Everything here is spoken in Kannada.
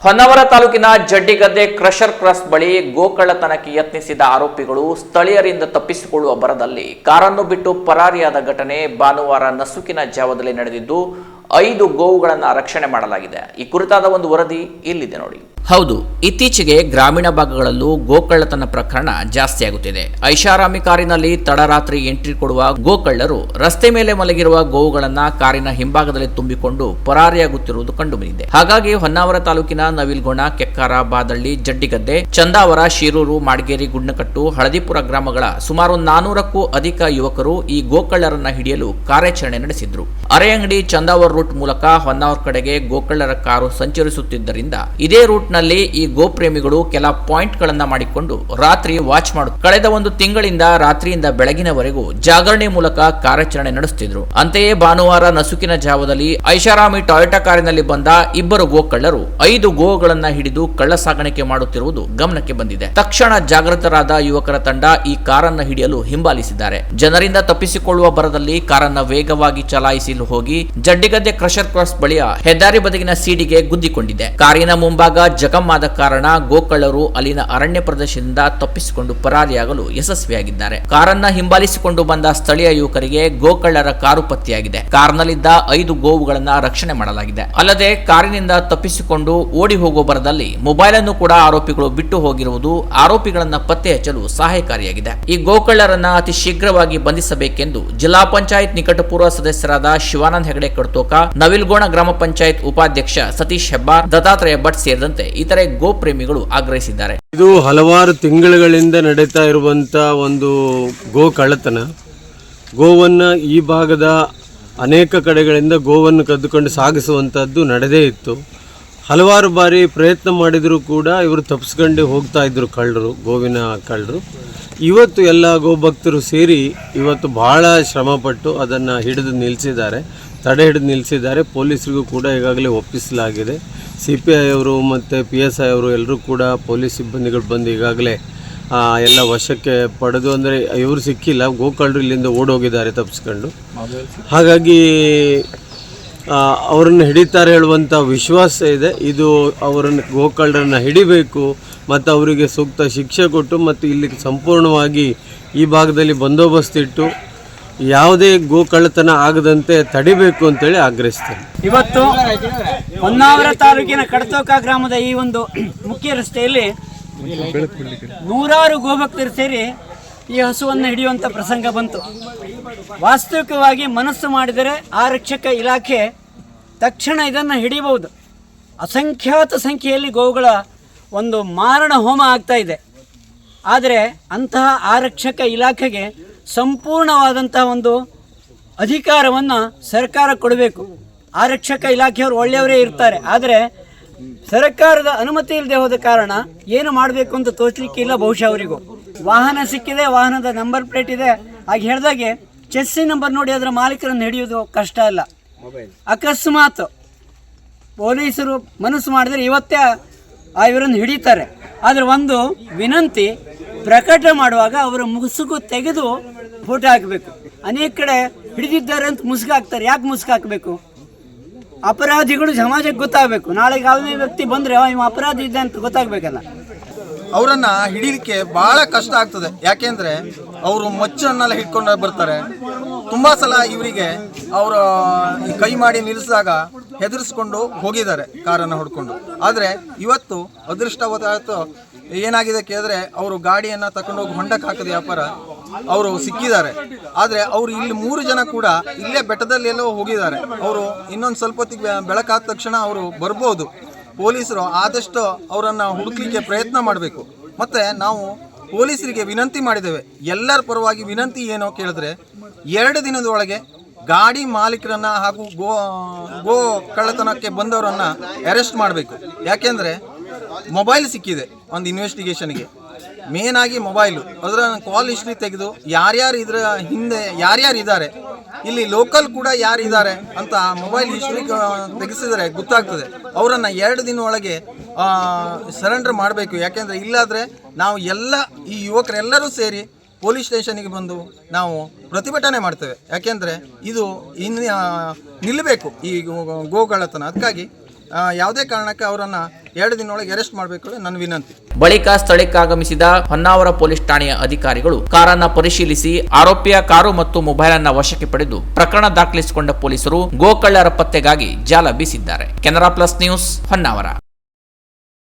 ಹೊನ್ನಾವರ ತಾಲೂಕಿನ ಜಡ್ಡಿಗದ್ದೆ ಕ್ರಷರ್ ಕ್ರಾಸ್ ಬಳಿ ಗೋಕಳ್ಳತನಕ್ಕೆ ಯತ್ನಿಸಿದ ಆರೋಪಿಗಳು ಸ್ಥಳೀಯರಿಂದ ತಪ್ಪಿಸಿಕೊಳ್ಳುವ ಬರದಲ್ಲಿ ಕಾರನ್ನು ಬಿಟ್ಟು ಪರಾರಿಯಾದ ಘಟನೆ ಭಾನುವಾರ ನಸುಕಿನ ಜಾವದಲ್ಲಿ ನಡೆದಿದ್ದು ಐದು ಗೋವುಗಳನ್ನು ರಕ್ಷಣೆ ಮಾಡಲಾಗಿದೆ. ಈ ಕುರಿತಾದ ಒಂದು ವರದಿ ಇಲ್ಲಿದೆ ನೋಡಿ. ಹೌದು, ಇತ್ತೀಚೆಗೆ ಗ್ರಾಮೀಣ ಭಾಗಗಳಲ್ಲೂ ಗೋಕಳ್ಳತನ ಪ್ರಕರಣ ಜಾಸ್ತಿಯಾಗುತ್ತಿದೆ ಐಷಾರಾಮಿ ಕಾರಿನಲ್ಲಿ ತಡರಾತ್ರಿ ಎಂಟ್ರಿ ಕೊಡುವ ಗೋಕಳ್ಳರು ರಸ್ತೆ ಮೇಲೆ ಮಲಗಿರುವ ಗೋವುಗಳನ್ನ ಕಾರಿನ ಹಿಂಭಾಗದಲ್ಲಿ ತುಂಬಿಕೊಂಡು ಪರಾರಿಯಾಗುತ್ತಿರುವುದು ಕಂಡುಬಂದಿದೆ. ಹಾಗಾಗಿ ಹೊನ್ನಾವರ ತಾಲೂಕಿನ ನವಿಲ್ಗೋಣ, ಕೆಕ್ಕಾರ, ಬಾದಳ್ಳಿ, ಜಡ್ಡಿಗದ್ದೆ, ಚಂದಾವರ, ಶಿರೂರು, ಮಾಡಗೇರಿ, ಗುಡ್ನಕಟ್ಟು, ಹಳದಿಪುರ ಗ್ರಾಮಗಳ ಸುಮಾರು ನಾನೂರಕ್ಕೂ ಅಧಿಕ ಯುವಕರು ಈ ಗೋಕಳ್ಳರನ್ನ ಹಿಡಿಯಲು ಕಾರ್ಯಾಚರಣೆ ನಡೆಸಿದ್ರು. ಅರೆಯಂಗಡಿ ಚಂದಾವರ ರೂಟ್ ಮೂಲಕ ಹೊನ್ನಾವರ ಕಡೆಗೆ ಗೋಕಳ್ಳರ ಕಾರು ಸಂಚರಿಸುತ್ತಿದ್ದರಿಂದ ಇದೇ ರೂಟ್ನಲ್ಲಿ ಈ ಗೋಪ್ರೇಮಿಗಳು ಕೆಲ ಪಾಯಿಂಟ್ ಗಳನ್ನ ಮಾಡಿಕೊಂಡು ರಾತ್ರಿ ವಾಚ್ ಮಾಡು ಕಳೆದ ಒಂದು ತಿಂಗಳಿಂದ ರಾತ್ರಿಯಿಂದ ಬೆಳಗಿನವರೆಗೂ ಜಾಗರಣೆ ಮೂಲಕ ಕಾರ್ಯಾಚರಣೆ ನಡೆಸುತ್ತಿದ್ರು ಅಂತೆಯೇ ಭಾನುವಾರ ನಸುಕಿನ ಜಾವದಲ್ಲಿ ಐಷಾರಾಮಿ ಟೊಯೋಟಾ ಕಾರಿನಲ್ಲಿ ಬಂದ ಇಬ್ಬರು ಗೋಕಳ್ಳರು ಐದು ಗೋಗಳನ್ನ ಹಿಡಿದು ಕಳ್ಳ ಸಾಗಾಣಿಕೆ ಮಾಡುತ್ತಿರುವುದು ಗಮನಕ್ಕೆ ಬಂದಿದೆ. ತಕ್ಷಣ ಜಾಗೃತರಾದ ಯುವಕರ ತಂಡ ಈ ಕಾರನ್ನ ಹಿಡಿಯಲು ಹಿಂಬಾಲಿಸಿದ್ದಾರೆ. ಜನರಿಂದ ತಪ್ಪಿಸಿಕೊಳ್ಳುವ ಬರದಲ್ಲಿ ಕಾರನ್ನ ವೇಗವಾಗಿ ಚಲಾಯಿಸಲು ಹೋಗಿ ಜಡ್ಡಿಗದ್ದೆ ಕ್ರಷರ್ ಕ್ರಾಸ್ ಬಳಿಯ ಹೆದ್ದಾರಿ ಬದಿಗಿನ ಸೀಡಿಗೆ ಗುದ್ದಿಕೊಂಡಿದೆ. ಕಾರಿನ ಮುಂಭಾಗ ಜಖಂ ಆದ ಕಾರಣ ಗೋಕಳ್ಳರು ಅಲ್ಲಿನ ಅರಣ್ಯ ಪ್ರದೇಶದಿಂದ ತಪ್ಪಿಸಿಕೊಂಡು ಪರಾರಿಯಾಗಲು ಯಶಸ್ವಿಯಾಗಿದ್ದಾರೆ. ಕಾರನ್ನ ಹಿಂಬಾಲಿಸಿಕೊಂಡು ಬಂದ ಸ್ಥಳೀಯ ಯುವಕರಿಗೆ ಗೋಕಳ್ಳರ ಕಾರು ಪತ್ತೆಯಾಗಿದೆ. ಕಾರ್ನಲ್ಲಿದ್ದ ಐದು ಗೋವುಗಳನ್ನ ರಕ್ಷಣೆ ಮಾಡಲಾಗಿದೆ. ಅಲ್ಲದೆ ಕಾರಿನಿಂದ ತಪ್ಪಿಸಿಕೊಂಡು ಓಡಿ ಹೋಗುವ ಬರದಲ್ಲಿ ಮೊಬೈಲ್ ಅನ್ನು ಕೂಡ ಆರೋಪಿಗಳು ಬಿಟ್ಟು ಹೋಗಿರುವುದು ಆರೋಪಿಗಳನ್ನ ಪತ್ತೆ ಹಚ್ಚಲು ಸಹಾಯಕಾರಿಯಾಗಿದೆ. ಈ ಗೋಕಳ್ಳರನ್ನ ಅತಿ ಶೀಘ್ರವಾಗಿ ಬಂಧಿಸಬೇಕೆಂದು ಜಿಲ್ಲಾ ಪಂಚಾಯತ್ ನಿಕಟಪೂರ್ವ ಸದಸ್ಯರಾದ ಶಿವಾನಂದ ಹೆಗಡೆ ಕಡ್ತೋಕ ನವಿಲ್ಗೋಣ ಗ್ರಾಮ ಪಂಚಾಯತ್ ಉಪಾಧ್ಯಕ್ಷ ಸತೀಶ್ ಹೆಬ್ಬಾರ್, ದತ್ತಾತ್ರೇಯ ಭಟ್ ಸೇರಿದಂತೆ ಇತರೆ ಗೋಪ್ರೇಮಿಗಳು ಆಗ್ರಹಿಸಿದ್ದಾರೆ. ಇದು ಹಲವಾರು ತಿಂಗಳುಗಳಿಂದ ನಡೀತಾ ಇರುವಂತ ಒಂದು ಗೋ ಕಳ್ಳತನ. ಗೋವನ್ನ ಈ ಭಾಗದ ಅನೇಕ ಕಡೆಗಳಿಂದ ಗೋವನ್ನು ಕದ್ದುಕೊಂಡು ಸಾಗಿಸುವಂಥದ್ದು ನಡೆದೇ ಇತ್ತು. ಹಲವಾರು ಬಾರಿ ಪ್ರಯತ್ನ ಮಾಡಿದರೂ ಕೂಡ ಇವರು ತಪ್ಪಿಸ್ಕೊಂಡು ಹೋಗ್ತಾ ಇದ್ರು ಕಳ್ಳರು, ಗೋವಿನ ಕಳ್ಳರು. ಇವತ್ತು ಎಲ್ಲ ಗೋಭಕ್ತರು ಸೇರಿ ಇವತ್ತು ಭಾಳ ಶ್ರಮಪಟ್ಟು ಅದನ್ನು ಹಿಡಿದು ನಿಲ್ಲಿಸಿದ್ದಾರೆ ತಡೆ ಹಿಡಿದು ನಿಲ್ಲಿಸಿದ್ದಾರೆ ಪೊಲೀಸರಿಗೂ ಕೂಡ ಈಗಾಗಲೇ ಒಪ್ಪಿಸಲಾಗಿದೆ. ಸಿ ಪಿ ಐ ಅವರು ಮತ್ತು ಪಿ ಎಸ್ ಐ ಅವರು ಎಲ್ಲರೂ ಕೂಡ ಪೊಲೀಸ್ ಸಿಬ್ಬಂದಿಗಳು ಬಂದು ಈಗಾಗಲೇ ಎಲ್ಲ ವಶಕ್ಕೆ ಪಡೆದು ಅಂದರೆ ಇವರು ಸಿಕ್ಕಿಲ್ಲ, ಗೋಕಳ್ಳರು ಇಲ್ಲಿಂದ ಓಡೋಗಿದ್ದಾರೆ ತಪ್ಪಿಸ್ಕೊಂಡು ಹಾಗಾಗಿ ಅವರನ್ನು ಹಿಡಿತಾರೆ ಹೇಳುವಂಥ ವಿಶ್ವಾಸ ಇದೆ. ಇದು ಅವರನ್ನು ಗೋಕಳ್ಳರನ್ನು ಹಿಡಿಬೇಕು ಮತ್ತು ಅವರಿಗೆ ಸೂಕ್ತ ಶಿಕ್ಷೆ ಕೊಟ್ಟು ಮತ್ತು ಇಲ್ಲಿ ಸಂಪೂರ್ಣವಾಗಿ ಈ ಭಾಗದಲ್ಲಿ ಬಂದೋಬಸ್ತ್ ಇಟ್ಟು ಯಾವುದೇ ಗೋಕಳ್ಳತನ ಆಗದಂತೆ ತಡಿಬೇಕು ಅಂತೇಳಿ ಆಗ್ರಹಿಸ್ತೇನೆ. ಇವತ್ತು ಹೊನ್ನಾವರ ತಾಲೂಕಿನ ಕಡತೋಕ ಗ್ರಾಮದ ಈ ಒಂದು ಮುಖ್ಯ ರಸ್ತೆಯಲ್ಲಿ ನೂರಾರು ಗೋಭಕ್ತರು ಸೇರಿ ಈ ಹಸುವನ್ನು ಹಿಡಿಯುವಂಥ ಪ್ರಸಂಗ ಬಂತು. ವಾಸ್ತವಿಕವಾಗಿ ಮನಸ್ಸು ಮಾಡಿದರೆ ಆರಕ್ಷಕ ಇಲಾಖೆ ತಕ್ಷಣ ಇದನ್ನು ಹಿಡಿಯಬಹುದು ಅಸಂಖ್ಯಾತ ಸಂಖ್ಯೆಯಲ್ಲಿ ಗೋವುಗಳ ಒಂದು ಮಾರಣ ಹೋಮ ಆಗ್ತಾ ಇದೆ. ಆದರೆ ಅಂತಹ ಆರಕ್ಷಕ ಇಲಾಖೆಗೆ ಸಂಪೂರ್ಣವಾದಂತಹ ಒಂದು ಅಧಿಕಾರವನ್ನು ಸರ್ಕಾರ ಕೊಡಬೇಕು. ಆರಕ್ಷಕ ಇಲಾಖೆಯವರು ಒಳ್ಳೆಯವರೇ ಇರ್ತಾರೆ. ಆದರೆ ಸರ್ಕಾರದ ಅನುಮತಿ ಇಲ್ಲದೆ ಹೋದ ಕಾರಣ ಏನು ಮಾಡಬೇಕು ಅಂತ ತೋರಿಸಲಿಕ್ಕೆ ಇಲ್ಲ ಬಹುಶಃ ಅವರಿಗೂ. ವಾಹನ ಸಿಕ್ಕಿದೆ ವಾಹನದ ನಂಬರ್ ಪ್ಲೇಟ್ ಇದೆ. ಹಾಗೆ ಹೇಳಿದಾಗೆ ಚೆಸ್ಸಿ ನಂಬರ್ ನೋಡಿ ಅದರ ಮಾಲೀಕರನ್ನು ಹಿಡಿಯೋದು ಕಷ್ಟ ಅಲ್ಲ. ಅಕಸ್ಮಾತ್ ಪೊಲೀಸರು ಮನಸ್ಸು ಮಾಡಿದರೆ ಇವತ್ತೇ ಆ ಇವರನ್ನು ಹಿಡಿತಾರೆ. ಆದರೆ ಒಂದು ವಿನಂತಿ ಪ್ರಕಟ ಮಾಡುವಾಗ ಅವರ ಮುಸುಗು ತೆಗೆದು ಫೋಟೋ ಹಾಕಬೇಕು. ಅನೇಕ ಕಡೆ ಹಿಡಿದಿದ್ದಾರೆ ಅಂತ ಮುಸುಗು ಹಾಕ್ತಾರೆ ಯಾಕೆ ಮುಸುಗು ಹಾಕಬೇಕು ಅಪರಾಧಿಗಳು ಸಮಾಜಕ್ಕೆ ಗೊತ್ತಾಗಬೇಕು. ನಾಳೆ ಯಾವುದೇ ವ್ಯಕ್ತಿ ಬಂದರೆ ಇವ ಅಪರಾಧಿ ಇದೆ ಅಂತ ಗೊತ್ತಾಗಬೇಕಲ್ಲ. ಅವರನ್ನ ಹಿಡಿಲಿಕ್ಕೆ ಬಹಳ ಕಷ್ಟ ಆಗ್ತದೆ. ಯಾಕೆಂದ್ರೆ, ಅವರು ಮಚ್ಚನ್ನೆಲ್ಲ ಹಿಡ್ಕೊಂಡು ಬರ್ತಾರೆ. ತುಂಬಾ ಸಲ ಇವರಿಗೆ ಅವರ ಕೈ ಮಾಡಿ ನಿಲ್ಲಿಸಿದಾಗ ಹೆದರಿಸ್ಕೊಂಡು ಹೋಗಿದ್ದಾರೆ, ಕಾರನ್ನು ಹೊಡ್ಕೊಂಡು. ಆದರೆ, ಇವತ್ತು ಅದೃಷ್ಟವಶಾತ್ ಏನಾಗಿದೆ ಕೇಳಿದ್ರೆ, ಅವರು ಗಾಡಿಯನ್ನ ತಗೊಂಡೋಗಿ ಹೊಂಡಕ್ಕೆ ಹಾಕಿದ ವ್ಯಾಪಾರ ಅವರು ಸಿಕ್ಕಿದ್ದಾರೆ. ಆದರೆ ಅವರು ಇಲ್ಲಿ ಮೂರು ಜನ ಕೂಡ ಇಲ್ಲೇ ಬೆಟ್ಟದಲ್ಲಿ ಎಲ್ಲೋ ಹೋಗಿದ್ದಾರೆ. ಅವರು ಇನ್ನೊಂದು ಸ್ವಲ್ಪ ಹೊತ್ತಿಗೆ ಬೆಳಕಾದ ತಕ್ಷಣ ಅವರು ಬರ್ಬೋದು. ಪೊಲೀಸರು ಆದಷ್ಟು ಅವರನ್ನು ಹುಡುಕ್ಲಿಕ್ಕೆ ಪ್ರಯತ್ನ ಮಾಡಬೇಕು. ಮತ್ತು ನಾವು ಪೊಲೀಸರಿಗೆ ವಿನಂತಿ ಮಾಡಿದ್ದೇವೆ. ಎಲ್ಲರ ಪರವಾಗಿ ವಿನಂತಿ ಏನೋ ಕೇಳಿದ್ರೆ, ಎರಡು ದಿನದೊಳಗೆ ಗಾಡಿ ಮಾಲೀಕರನ್ನ ಹಾಗೂ ಗೋ ಗೋ ಕಳ್ಳತನಕ್ಕೆ ಬಂದವರನ್ನ ಅರೆಸ್ಟ್ ಮಾಡಬೇಕು. ಯಾಕೆಂದರೆ ಮೊಬೈಲ್ ಸಿಕ್ಕಿದೆ ಒಂದು ಇನ್ವೆಸ್ಟಿಗೇಷನ್ಗೆ ಮೇನ್ ಆಗಿ ಮೊಬೈಲು ಅದರ ಕಾಲ್ ಹಿಸ್ಟ್ರಿ ತೆಗೆದು ಯಾರ್ಯಾರು ಇದರ ಹಿಂದೆ, ಯಾರ್ಯಾರು ಇದ್ದಾರೆ, ಇಲ್ಲಿ ಲೋಕಲ್ ಕೂಡ ಯಾರು ಇದ್ದಾರೆ ಅಂತ ಮೊಬೈಲ್ ಹಿಸ್ಟ್ರಿ ತೆಗೆಸಿದರೆ ಗೊತ್ತಾಗ್ತದೆ. ಅವರನ್ನು ಎರಡು ದಿನ ಒಳಗೆ ಸರೆಂಡರ್ ಮಾಡಬೇಕು. ಯಾಕೆಂದರೆ ಇಲ್ಲಾದರೆ ನಾವು ಎಲ್ಲ ಈ ಯುವಕರೆಲ್ಲರೂ ಸೇರಿ ಪೊಲೀಸ್ ಸ್ಟೇಷನ್ಗೆ ಬಂದು ನಾವು ಪ್ರತಿಭಟನೆ ಮಾಡ್ತೇವೆ. ಯಾಕೆಂದರೆ ಇದು ಇನ್ನು ನಿಲ್ಲಬೇಕು ಈ ಗೋಗಳತನ ಅದಕ್ಕಾಗಿ ಯಾವುದೇ ಕಾರಣಕ್ಕೆ ಅವರನ್ನು ಎರಡು ದಿನೊಳಗೆ ಅರೆಸ್ಟ್ ಮಾಡಬೇಕು ನನ್ನ ವಿನಂತಿ. ಬಳಿಕ ಸ್ಥಳಕ್ಕಾಗಮಿಸಿದ ಹೊನ್ನಾವರ ಪೊಲೀಸ್ ಠಾಣೆಯ ಅಧಿಕಾರಿಗಳು ಕಾರನ್ನ ಪರಿಶೀಲಿಸಿ ಆರೋಪಿಯ ಕಾರು ಮತ್ತು ಮೊಬೈಲ್ ಅನ್ನ ವಶಕ್ಕೆ ಪಡೆದು ಪ್ರಕರಣ ದಾಖಲಿಸಿಕೊಂಡ ಪೊಲೀಸರು ಗೋಕಳ್ಳರ ಪತ್ತೆಗಾಗಿ ಜಾಲ ಬೀಸಿದ್ದಾರೆ. Canara plus news Honnavar.